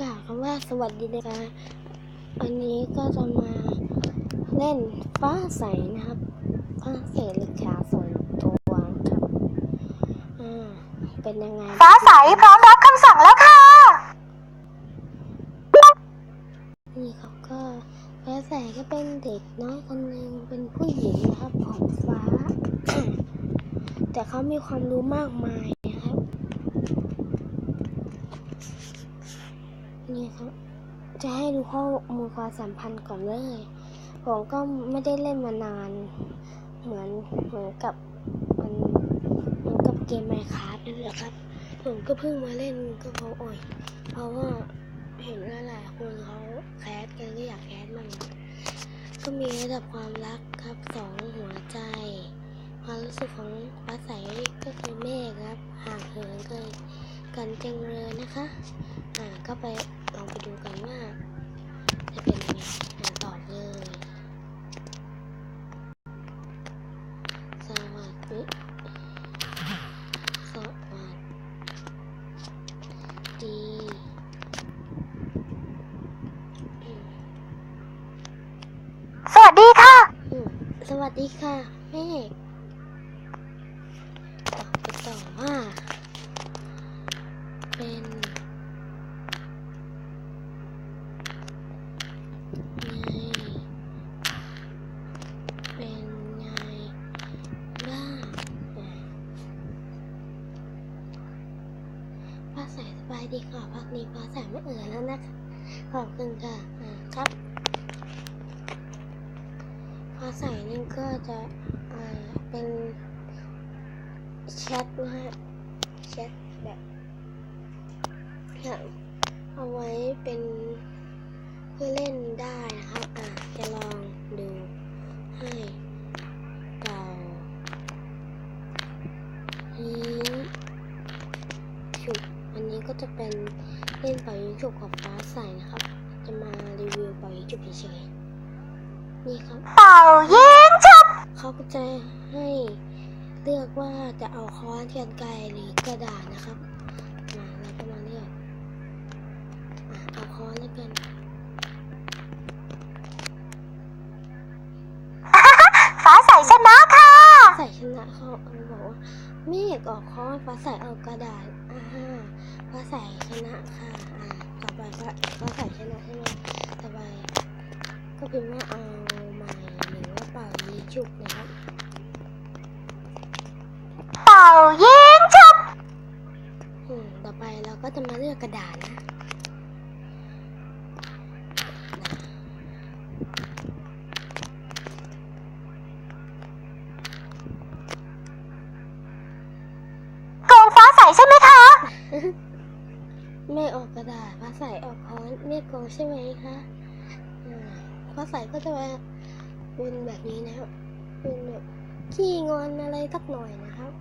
กล่าวคำว่าสวัสดีนะคะอันนี้ก็จะมาเล่นฟ้าใสนะครับฟ้าใสเลขาส่วนตัวครับอ่าเป็นยังไงฟ้าใสพร้อมรับคำสั่งแล้วค่ะ นี่เขาก็ฟ้าใสก็เป็นเด็กน้อยคนหนึ่งเป็นผู้หญิงนะครับของฟ้า แต่เขามีความรู้มากมายนะครับ นี่ครับ จะให้ดู ข้อมูลความสัมพันธ์ก่อนเลย ผมก็ไม่ได้เล่นมานาน เหมือนเหมือนกับมันเหมือนกับเกมไมค์ค a f t นั่นแหละครับ ผมก็เพิ่งมาเล่นก็เพราะโอยเพราะว่าเห็นหลายๆคนเขาแคสกันก็อยากแคสมั่งก็มีระดับความรักครับสองหัวใจ ความรู้สึกของฟ้าใสก็คือเมฆครับห่างเหินกันกันจังเลยนะคะ อ่าก็ไป วัสดีค่ะเมฆตอบไปต่อว่า เป็นไงเป็นไงบ้างอะฟ้าใสสบายดีค่ะพักนี้ฟ้าใสไม่เอ่ยแล้วนะคะ ขอบคุณค่ะอ่าครับ ฟ้าใสนี่ก็จะเป็นแชทนะฮะแชทแบบแบบเอาไว้เป็นเพื่อเล่นได้นะครับอะจะลองดูให้เรายิงฉุบอันนี้ก็จะเป็นเล่นเป่ายิงฉุบของฟ้าใสนะครับ จะมารีวิวเป่ายิงฉุบเฉยๆ นี่ครับ เป่ายิงฉุบเขาก็จะให้เลือกว่าจะเอาค้อนกันไกรหรือกระดาษนะครับ มาเราก็มาเลือกอะเอาค้อนแล้วกันฟ้าใสชนะค่ะใส่ชนะเขาเขาบอกว่าเมฆออกค้อนฟ้าใสเอากระดาษอ่าฟ้าใสชนะค่ะอ่าต่อไปก็ฟ้าใสชนะใช่ไหมต่อไป ก็พิมพ์ว่าเอาใหม่หรือว่าเป่ายีฉุบนะครับ เป่ายิงฉุบอืมต่อไปเราก็จะมาเลือกกระดาษนะโกงฟ้าใสใช่ไหมคะ ไม่ออกกระดาษฟ้าใสออกค้อนไม่โกงใช่ไหมคะอ่า ฟ้าใสก็จะเป็นแบบนี้นะครับเป็นแบบขี้งอนอะไรสักหน่อยนะครับ